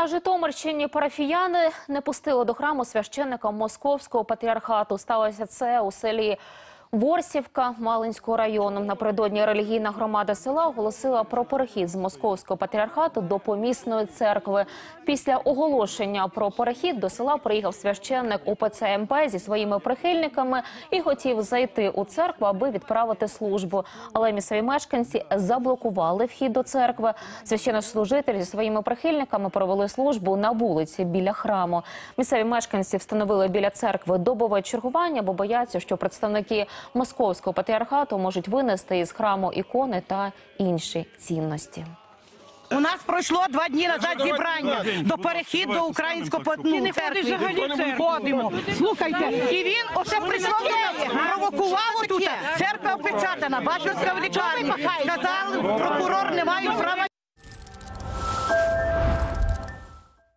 На Житомирщині парафіяни не пустили до храму священника московського патріархату. Сталося це у селі Ворсівка Малинського району. Напередодні релігійна громада села оголосила про перехід з московського патріархату до помісної церкви. Після оголошення про перехід до села приїхав священник УПЦ МП зі своїми прихильниками і хотів зайти у церкву, аби відправити службу. Але місцеві мешканці заблокували вхід до церкви. Священнослужитель зі своїми прихильниками провели службу на вулиці біля храму. Місцеві мешканці встановили біля церкви добове чергування, бо бояться, що представники московського патріархату можуть винести із храму ікони та інші цінності. У нас пройшло два дні назад зібрання до перехід до українського ну, церкви. Ходимо. Слухайте, і він оце прийшов до мене, провокував тут. Церква опечатана, батьківська лікарня. Сказав, прокурор немає